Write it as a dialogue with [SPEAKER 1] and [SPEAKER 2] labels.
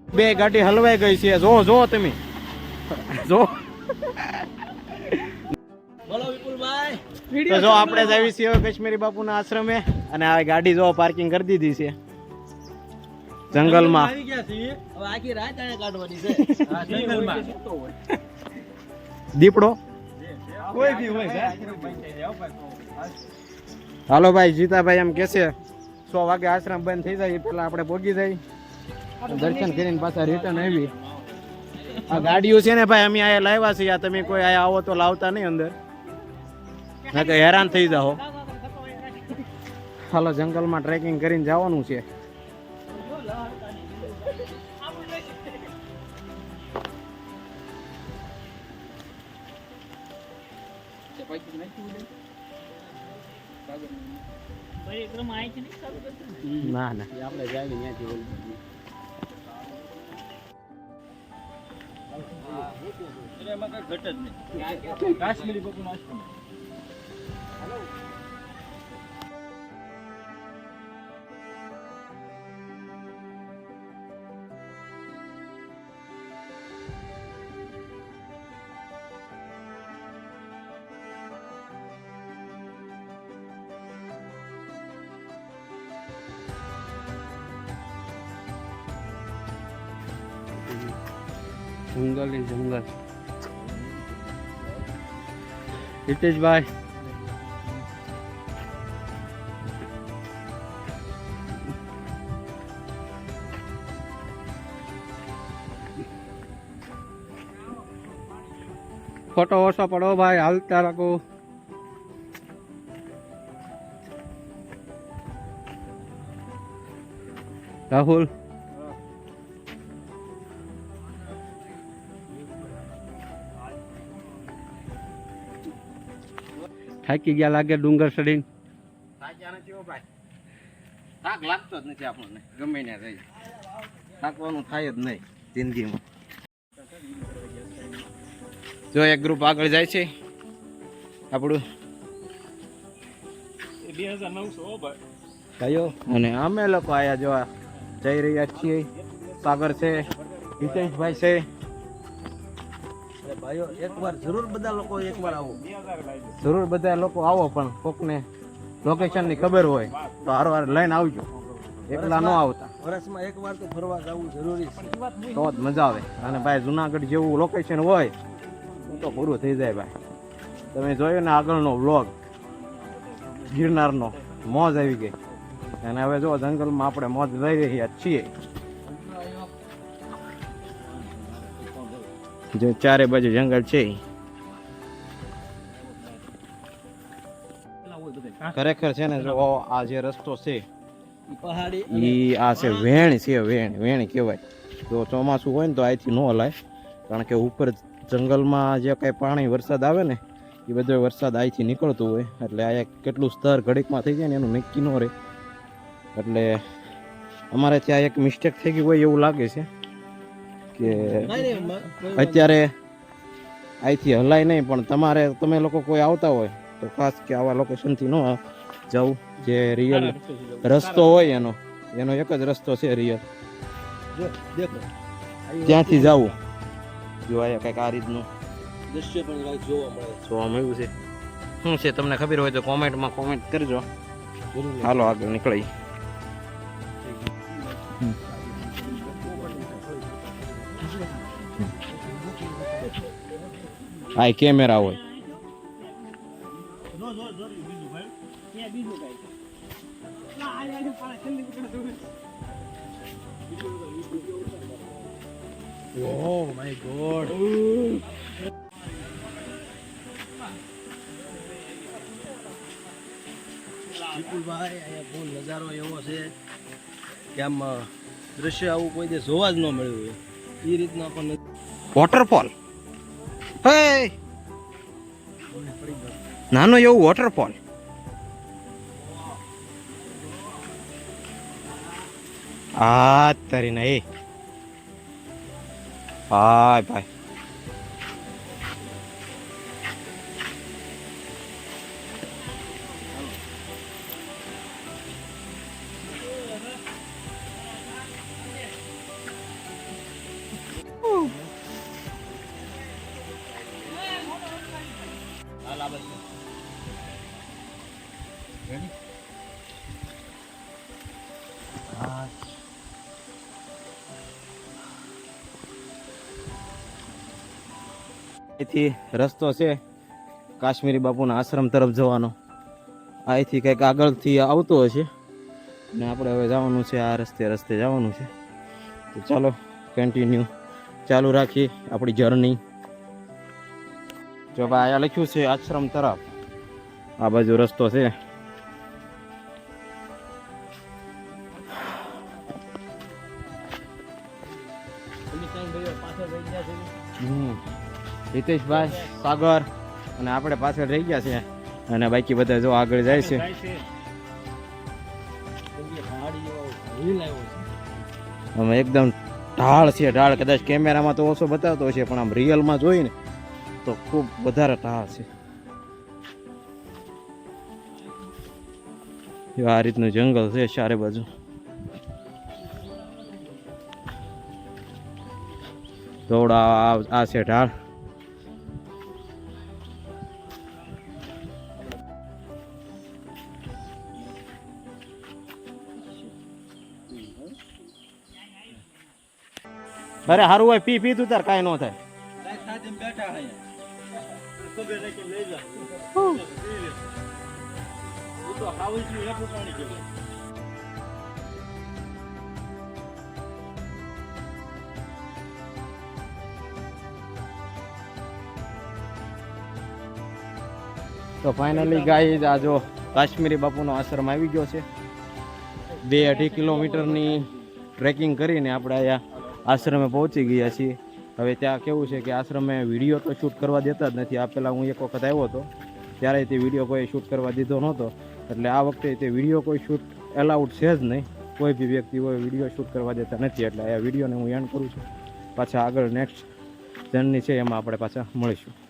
[SPEAKER 1] બે ગાડી હલવાઈ ગઈ છે. જો જો તમે. જો.
[SPEAKER 2] બોલો વિપુલભાઈ.
[SPEAKER 1] તો જો આપણે જ આવી છીએ કાશ્મીરી બાપુના આશ્રમે અને આ ગાડી જો પાર્કિંગ કરી દીધી છે. જંગલમાં.
[SPEAKER 2] આવી ગયા છીએ. હવે આખી રાત આને કાઢવાની છે. જંગલમાં.
[SPEAKER 1] દીપડો?
[SPEAKER 2] કોઈ બી હોય
[SPEAKER 1] હાલો ભાઈ જીતાભાઈ એમ કે છે સો વાગે આશ્રમ બંધ થઈ જાય પેલા આપણે ભોગી જાય દર્શન કરીને પાછા રિટર્ન આવી. આ ગાડીઓ છે ને ભાઈ અમે અહીંયા લાવ્યા છીએ. આ તમે કોઈ અહીંયા આવો તો લાવતા નહીં અંદર. ના કે હેરાન થઈ જાઓ. હાલો જંગલમાં ટ્રેકિંગ કરીને જવાનું છે. ના ના. આપણે જાય ત્યાંથી
[SPEAKER 2] એમાં કઈ ઘટ જ નહીં. કાશ્મીરી પપ્પુ નાસ્તો
[SPEAKER 1] જંગલ એ જંગલ. હિતેશભાઈ. ફોટો ઓછો પડો ભાઈ હાલતા રાખો. રાહુલ. થાકી ગયા લાગે ડુંગર ચડીને.
[SPEAKER 2] થાક્યા નથી હો ભાઈ. થાક લાગતો જ નથી આપણને ગમે ને રહી થાકવાનું થાય જ નહીં જિંદગીમાં.
[SPEAKER 1] જો એક ગ્રુપ આગળ જાય છે આપણું.
[SPEAKER 2] બે હજાર નવસો ભાઈ.
[SPEAKER 1] કયો અને અમે લોકો આયા જોવા જઈ રહ્યા છીએ. સાગર છે હિતેશભાઈ છે.
[SPEAKER 2] ભાઈઓ એકવાર જરૂર બધા લોકો એકવાર આવો.
[SPEAKER 1] જરૂર બધા લોકો આવો પણ કોકને લોકેશનની ખબર હોય તો હારવાર લઈને આવજો. એકલા ન આવતા.
[SPEAKER 2] વર્ષમાં એકવાર તો ફરવા જવું જરૂરી છે.
[SPEAKER 1] તો જ મજા આવે. અને ભાઈ જુનાગઢ જેવું લોકેશન હોય તો પૂરું થઈ જાય ભાઈ. તમે જોયું ને આગળનો વ્લોગ ગિરનારનો. મોજ આવી ગઈ. અને હવે જો જંગલમાં આપણે મોજ લઈ રહ્યા છીએ. જો ચારે બાજુ જંગલ છે. ખરેખર છે ને જો આ જે રસ્તો છે
[SPEAKER 2] એ
[SPEAKER 1] ઈ આ છે વેણ છે વેણ વેણ કહેવાય. તો ચોમાસું હોય ને તો અહીંથી ન હલાય કારણ કે ઉપર જંગલમાં જે કાંઈ પાણી વરસાદ આવે ને એ બધો વરસાદ અહીંથી નીકળતું હોય. એટલે આ કેટલું સ્તર ઘડીકમાં થઈ જાય ને એનું નક્કી ન રહે. એટલે અમારે ત્યાં એક મિસ્ટેક થઈ ગઈ હોય એવું લાગે છે. કે અત્યારે અહીંથી હલાય નહીં પણ તમારે તમે લોકો કોઈ આવતા હોય તો ખાસ કે આવા લોકેશનથી ન જવું જે રિયલ રસ્તો હોય એનો. એનો એક જ રસ્તો છે રિયલ ત્યાંથી જવું. જોવાય કંઈક આ રીતનું
[SPEAKER 2] દ્રશ્ય પણ જોવા મળે
[SPEAKER 1] જોવા મળ્યું છે. શું છે તમને ખબર હોય તો કોમેન્ટમાં કોમેન્ટ કરજો. હાલો આગળ નીકળી આ કેમેરા હોય.
[SPEAKER 2] ઓહ માય ગોડ વિપુલભાઈ અહીંયા ફૂલ નજારો એવો છે કે આમ દ્રશ્ય આવું કોઈ દે જોવા જ ન મળ્યું હોય એ રીતના આપણને
[SPEAKER 1] વોટરફોલ હે. નાનો એવું વોટરફોલ આ તારી નહીં હાય ભાઈ. Ready? Ah. અહીંથી રસ્તો છે કાશ્મીરી બાપુના આશ્રમ તરફ જવાનો. અહીંથી કંઈક આગળથી આવતો હશે. ને આપણે હવે જવાનું છે આ રસ્તે રસ્તે જવાનું છે. તો ચાલો કન્ટિન્યુ ચાલુ રાખીએ આપણી જર્ની જો ભાઈ લખ્યું છે આશ્રમ તરફ. આ બાજુ રસ્તો છે. હિતેશભાઈ સાગર અને આપણે પાછળ રહી ગયા છે અને બાકી બધા જો આગળ જાય છે. અમે એકદમ ઢાળ છે, ઢાળ. કદાચ કેમેરામાં તો ઓછો બતાવતો છે પણ આમ રિયલમાં જોઈને તો ખૂબ વધારે ઢાળ છે. આ રીતનું જંગલ છે ચારે બાજુ. દોડા આ છે ઢાળ. અરે સારું હોય, પી પી તું તાર, કાંઈ ન થાય. તો ફાઇનલી ગાય આ જો કાશ્મીરી બાપુનો આશ્રમ આવી ગયો છે. બે અઢી કિલોમીટરની ટ્રેકિંગ કરીને આપણે અહીંયા આશ્રમે પહોંચી ગયા છીએ. હવે ત્યાં કેવું છે કે આશ્રમે વીડિયો તો શૂટ કરવા દેતા જ નથી. આ પહેલાં હું એક વખત આવ્યો હતો. ત્યારે તે વીડિયો કોઈ શૂટ કરવા દીધો નહોતો. એટલે આ વખતે તે વીડિયો કોઈ શૂટ એલાઉડ છે જ નહીં. કોઈ બી વ્યક્તિ હોય વીડિયો શૂટ કરવા દેતા નથી. એટલે આ વિડીયોને હું એન્ડ કરું છું. પાછા આગળ નેક્સ્ટ જર્ની છે એમાં આપણે પાછા મળીશું.